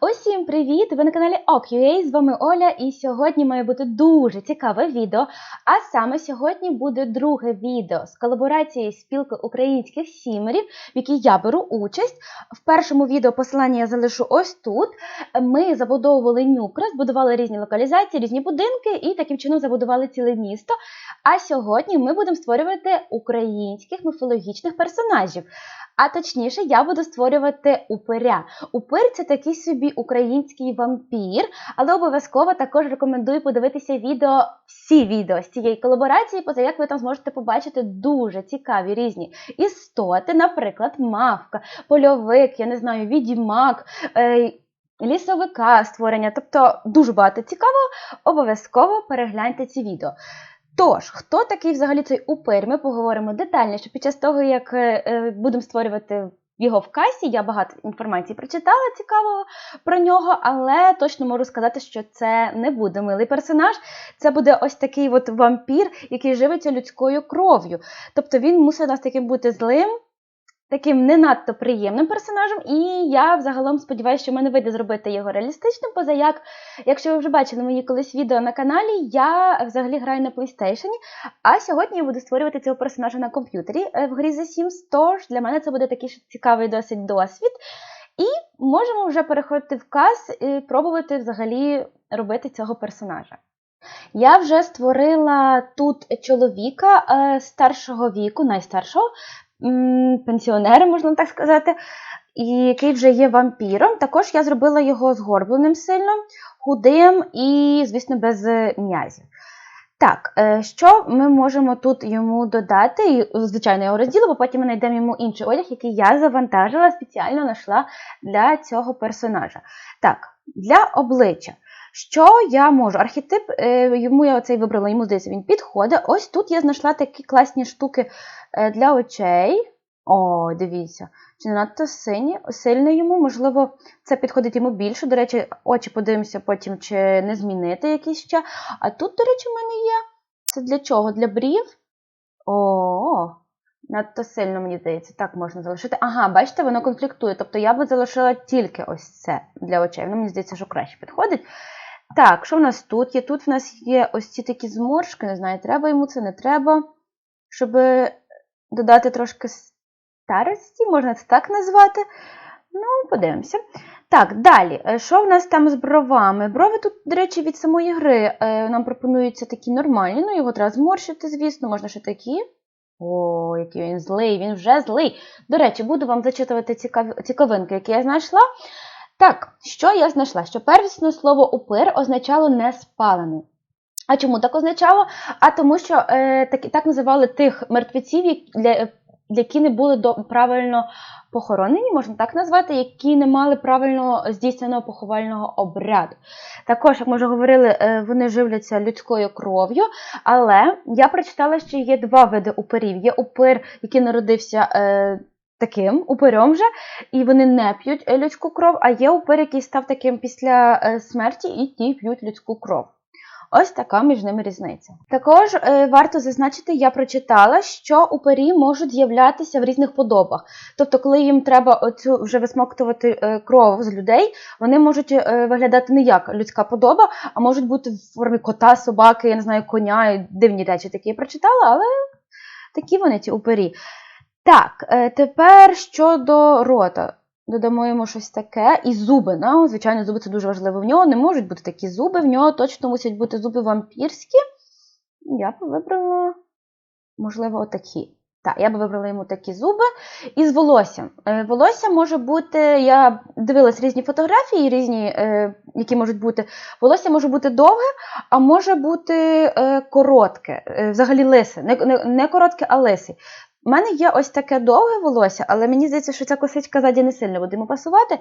Усім привіт! Ви на каналі OkUA, з вами Оля, і сьогодні має бути дуже цікаве відео. А саме сьогодні буде друге відео з колаборацією спілки українських сімерів, в якій я беру участь. В першому відео посилання я залишу ось тут. Ми забудовували нюкра, збудували різні локалізації, різні будинки і таким чином забудували ціле місто. А сьогодні ми будемо створювати українських міфологічних персонажів. А точніше, я буду створювати упиря. Упир це такий собі український вампір, але обов'язково також рекомендую подивитися відео, всі відео з цієї колаборації, поза як ви там зможете побачити дуже цікаві різні істоти, наприклад, мавка, польовик, я не знаю, відьмак. Е Лісовика створення, тобто дуже багато цікавого, обов'язково перегляньте ці відео. Тож, хто такий взагалі цей упир? Ми поговоримо детальніше під час того, як е, будемо створювати його в касі. Я багато інформації прочитала цікавого про нього, але точно можу сказати, що це не буде милий персонаж. Це буде ось такий от вампір, який живиться людською кров'ю. Тобто він мусить нас таким бути злим. Таким не надто приємним персонажем, і я взагалом сподіваюся, що в мене вийде зробити його реалістичним, поза як, якщо ви вже бачили мої колись відео на каналі, я взагалі граю на PlayStation, а сьогодні я буду створювати цього персонажа на комп'ютері е, в грі The Sims, тож для мене це буде такий цікавий досить досвід. І можемо вже переходити в каз і пробувати взагалі робити цього персонажа. Я вже створила тут чоловіка е, старшого віку, найстаршого, пенсіонера, можна так сказати, і який вже є вампіром. Також я зробила його згорбленим сильно, худим і, звісно, без м'язів. Так, е, що ми можемо тут йому додати? І, Звичайно, його розділу, бо потім ми знайдемо йому інший одяг, який я завантажила, спеціально знайшла для цього персонажа. Так, для обличчя. Що я можу? Архетип, е, йому я оцей вибрала, йому здається, він підходить. Ось тут я знайшла такі класні штуки е, для очей. О, дивіться, чи не надто сині, сильно йому, можливо, це підходить йому більше. До речі, очі подивимося потім, чи не змінити якісь ще. А тут, до речі, в мене є. Це для чого? Для брів? О, надто сильно, мені здається, так можна залишити. Ага, бачите, воно конфліктує. Тобто я би залишила тільки ось це для очей. Воно мені здається, що краще підходить. Так, що в нас тут є? Тут в нас є ось ці такі зморшки, не знаю, треба йому це, не треба. Щоб додати трошки старості, можна це так назвати. Ну, подивимося. Так, далі. Що в нас там з бровами? Брови тут, до речі, від самої гри нам пропонуються такі нормальні. Ну, його треба зморщити, звісно, можна ще такі. О, який він злий, він вже злий. До речі, буду вам зачитувати цікав... цікавинки, які я знайшла. Так, що я знайшла? Що первісне слово упир означало не спалений. А чому так означало? А тому що е, так так називали тих мертвеців, для, які не були до, правильно похоронені, можна так назвати, які не мали правильно здійсненого поховального обряду. Також, як ми вже говорили, е, вони живляться людською кров'ю, але я прочитала, що є два види упирів. Є упир, який народився. Е, таким упирем вже, і вони не п'ють людську кров, а є упир, який став таким після е, смерті, і ті п'ють людську кров. Ось така між ними різниця. Також е, варто зазначити, я прочитала, що упирі можуть з'являтися в різних подобах. Тобто, коли їм треба оцю вже висмоктувати е, кров з людей, вони можуть е, виглядати не як людська подоба, а можуть бути в формі кота, собаки, я не знаю, коня, дивні речі такі я прочитала, але такі вони ці упирі. Так, е, тепер щодо рота. Додамо йому щось таке. І зуби. Ну, Звичайно, зуби це дуже важливо. В нього не можуть бути такі зуби, в нього точно мусять бути зуби вампірські. Я б вибрала, можливо, отакі. Так, я б вибрала йому такі зуби. І з волоссям. Е, волосся може бути, я дивилась різні фотографії, різні, е, які можуть бути. Волосся може бути довге, а може бути коротке, взагалі лисе. Не, не, не коротке, а лисе. У мене є ось таке довге волосся, але мені здається, що ця косичка ззаді не сильно буде йому пасувати.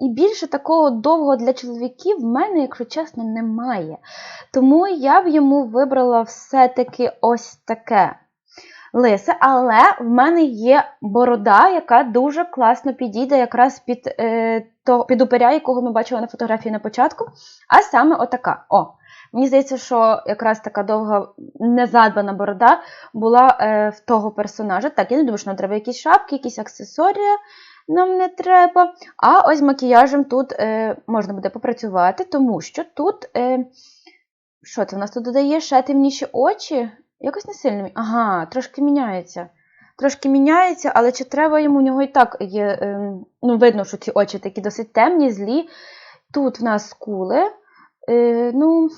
І більше такого довгого для чоловіків в мене, якщо чесно, немає. Тому я б йому вибрала все-таки ось таке лисе, але в мене є борода, яка дуже класно підійде якраз під е, то, під упиря, якого ми бачили на фотографії на початку. А саме отака. О, Мені здається, що якраз така довга незадбана борода була е, в того персонажа. Так, я не думаю, що нам треба якісь шапки, якісь аксесорії. нам не треба. А ось макіяжем тут е, можна буде попрацювати, тому що тут. Е, що це в нас тут додає ще темніші очі? Якось не сильно. Ага, трошки міняється. Трошки міняється, але чи треба йому у нього і так є. Е, ну, видно, що ці очі такі досить темні, злі. Тут в нас скули. Е, ну,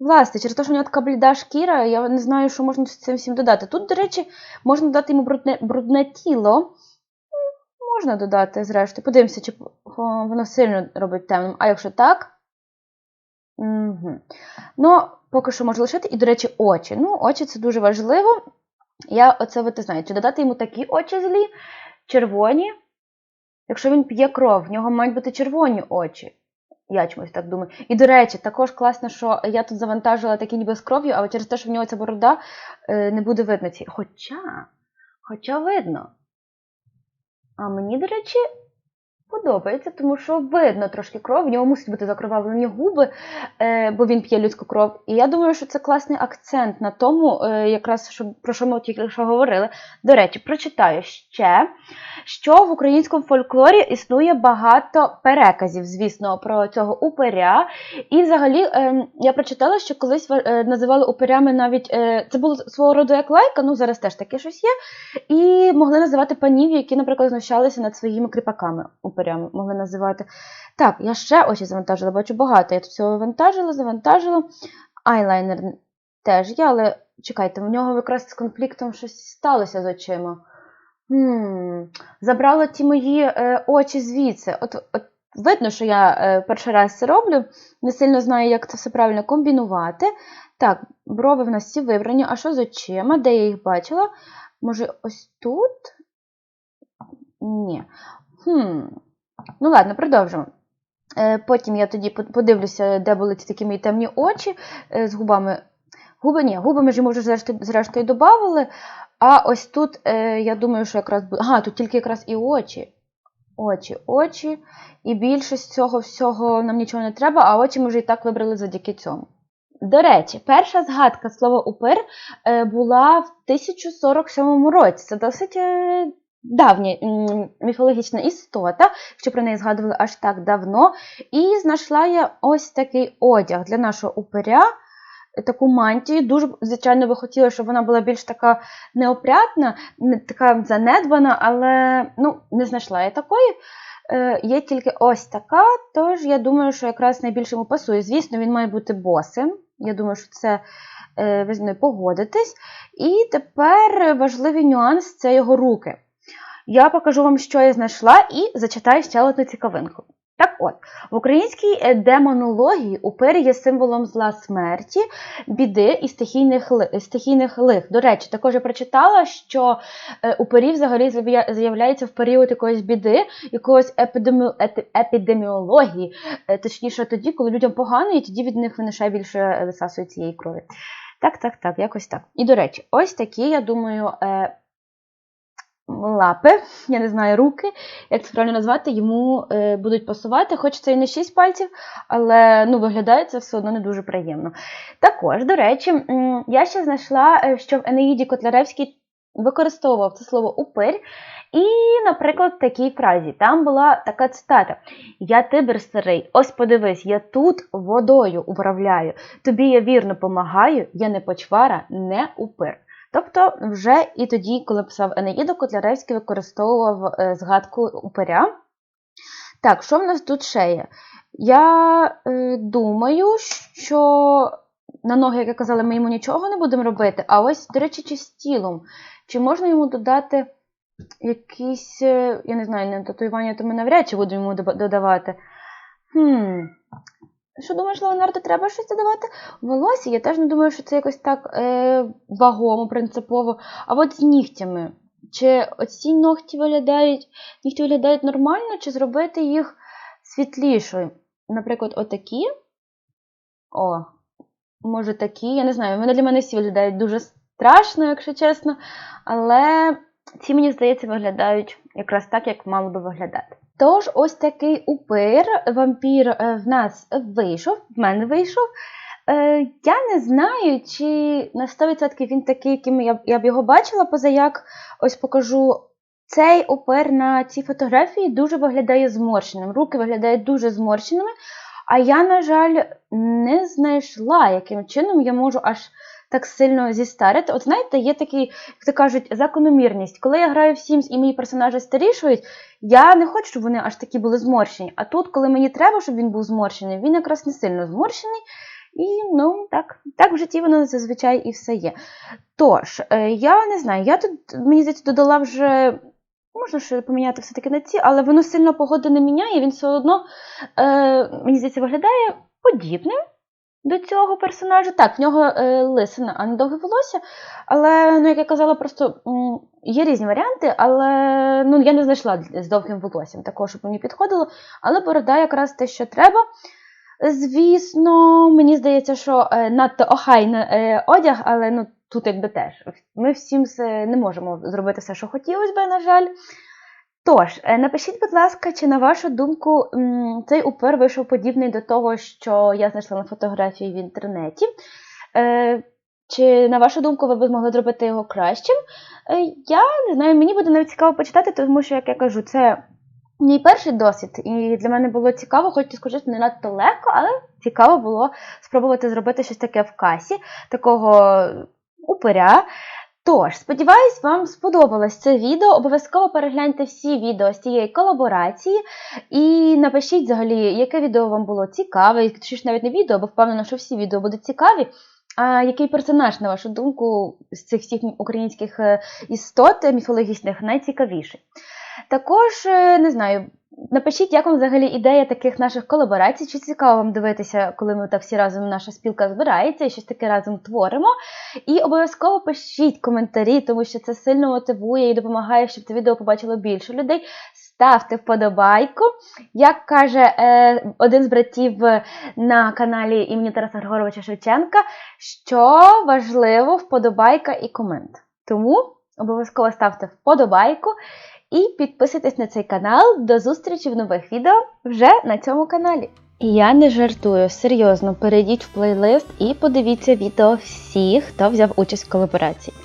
власне, через те, що у нього така бліда шкіра, я не знаю, що можна з цим всім додати. Тут, до речі, можна додати йому брудне, брудне тіло. Можна додати, зрештою. Подивимося, чи воно сильно робить темним. А якщо так. Угу. Ну, поки що можу лишити. І, до речі, очі. Ну, очі це дуже важливо. Я оце не знаю, чи додати йому такі очі злі, червоні. Якщо він п'є кров, в нього мають бути червоні очі. Я чомусь так думаю. І, до речі, також класно, що я тут завантажила такі ніби з кров'ю, але через те, що в нього ця борода, е, не буде видно ці. Хоча, хоча видно. А мені, до речі, подобається, тому що видно трошки кров, в нього мусять бути закровавлені губи, е, бо він п'є людську кров. І я думаю, що це класний акцент на тому, е, якраз що, про що ми тільки що говорили. До речі, прочитаю ще, що в українському фольклорі існує багато переказів, звісно, про цього упиря. І взагалі е, я прочитала, що колись називали упирями навіть це було свого роду як лайка, ну зараз теж таке щось є. І могли називати панів, які, наприклад, знущалися над своїми кріпаками упирями. Могли називати. Так, я ще очі завантажила, бачу багато. Я тут всього вантажила, завантажила. Айлайнер теж є, але чекайте, в нього якраз з конфліктом щось сталося з очима. Хм, забрала ті мої е, очі звідси. От, от видно, що я е, перший раз це роблю, не сильно знаю, як це все правильно комбінувати. Так, брови в нас всі вибрані. А що з очима? Де я їх бачила? Може, ось тут? Ні. Хм. Ну, ладно, продовжимо. Е, Потім я тоді подивлюся, де були ці такі мої темні очі е, з губами. Губи ні, губи ми ж йому вже зрештою, зрештою додавали. А ось тут, е, я думаю, що якраз буде. Ага, тут тільки якраз і очі. Очі, очі. І більше з цього всього нам нічого не треба, а очі ми вже і так вибрали завдяки цьому. До речі, перша згадка слова упир була в 1047 році. Це досить давня міфологічна істота, що про неї згадували аж так давно. І знайшла я ось такий одяг для нашого упиря, таку мантію. Дуже, звичайно, би хотіла, щоб вона була більш така неопрятна, не така занедбана, але ну, не знайшла я такої. Е, Є тільки ось така, тож я думаю, що якраз найбільше йому пасує. Звісно, він має бути босим. Я думаю, що це е, ви зі мною погодитесь. І тепер важливий нюанс це його руки. Я покажу вам, що я знайшла, і зачитаю ще одну цікавинку. Так от, в українській е, демонології упир є символом зла смерті, біди і стихійних, ли- стихійних лих. До речі, також я прочитала, що е, упирі взагалі з'явля- з'являються в період якоїсь біди, якогось епідемі... епідеміології, е, точніше тоді, коли людям погано, і тоді від них вони ще більше е, висасують цієї крові. Так, так, так, якось так. І до речі, ось такі, я думаю, е, лапи, я не знаю, руки, як це правильно назвати, йому е, будуть пасувати, хоч це і не 6 пальців, але ну, виглядає це все одно не дуже приємно. Також, до речі, я ще знайшла, е, що в Енеїді Котляревський використовував це слово упир. І, наприклад, в такій фразі там була така цитата: Я тибр старий, ось подивись, я тут водою управляю. Тобі я вірно помагаю, я не почвара, не упир. Тобто, вже і тоді, коли писав Енеїду, Котляревський використовував е, згадку упиря. Так, що в нас тут ще є? Я е, думаю, що на ноги, як я казала, ми йому нічого не будемо робити. А ось, до речі, чи з тілом. Чи можна йому додати якісь, е, я не знаю, не татуювання, то ми навряд чи будемо йому додавати. Хм. Що думаєш, Леонардо, треба щось додавати? Волосся, я теж не думаю, що це якось так е, вагомо, принципово. А от з нігтями. Чи оці ногті виглядають, нігті виглядають нормально, чи зробити їх світлішою? Наприклад, отакі. О, може такі, я не знаю, вони для мене всі виглядають дуже страшно, якщо чесно. Але ці, мені здається, виглядають якраз так, як мало би виглядати. Тож, ось такий упир, вампір е, в нас вийшов, в мене вийшов. Е, я не знаю, чи на 100% він такий, яким я, б- його бачила, поза як ось покажу цей опер на цій фотографії дуже виглядає зморщеним. Руки виглядають дуже зморщеними. А я, на жаль, не знайшла, яким чином я можу аж так сильно зістарити. От знаєте, є такий, як то кажуть, закономірність. Коли я граю в Sims і мої персонажі старішують, я не хочу, щоб вони аж такі були зморщені. А тут, коли мені треба, щоб він був зморщений, він якраз не сильно зморщений. І ну так, так в житті воно зазвичай і все є. Тож, е, я не знаю, я тут, мені здається, додала вже. Можна ще поміняти все-таки на ці, але воно сильно погоди не міняє, він все одно, е, мені здається, виглядає подібним до цього персонажа. Так, в нього е, лисина, а не довге волосся. Але, ну, як я казала, просто м, є різні варіанти, але ну, я не знайшла з довгим волоссям такого, щоб мені підходило. Але борода якраз те, що треба. Звісно, мені здається, що е, надто охайний е, одяг, але ну, тут якби теж. Ми всім не можемо зробити все, що хотілося би, на жаль. Тож, е, напишіть, будь ласка, чи на вашу думку цей упер вийшов подібний до того, що я знайшла на фотографії в інтернеті. Е, Чи, на вашу думку, ви б змогли зробити його кращим? Е, Я не знаю, мені буде навіть цікаво почитати, тому що, як я кажу, це мій перший досвід, і для мене було цікаво, хоч і скажу, не надто легко, але цікаво було спробувати зробити щось таке в касі, такого упиря. Тож, сподіваюсь, вам сподобалось це відео. Обов'язково перегляньте всі відео з цієї колаборації і напишіть взагалі, яке відео вам було цікаве, і точніше навіть не відео, бо впевнена, що всі відео будуть цікаві. А який персонаж, на вашу думку, з цих всіх українських е, істот міфологічних найцікавіший? Також, е, не знаю, напишіть, як вам взагалі ідея таких наших колаборацій, чи цікаво вам дивитися, коли ми так всі разом, наша спілка збирається і щось таке разом творимо. І обов'язково пишіть коментарі, тому що це сильно мотивує і допомагає, щоб це відео побачило більше людей. Ставте вподобайку. Як каже е, один з братів на каналі імені Тараса Григоровича Шевченка, що важливо вподобайка і комент. Тому обов'язково ставте вподобайку і підписуйтесь на цей канал. До зустрічі в нових відео вже на цьому каналі. Я не жартую, серйозно, перейдіть в плейлист і подивіться відео всіх, хто взяв участь в колаборації.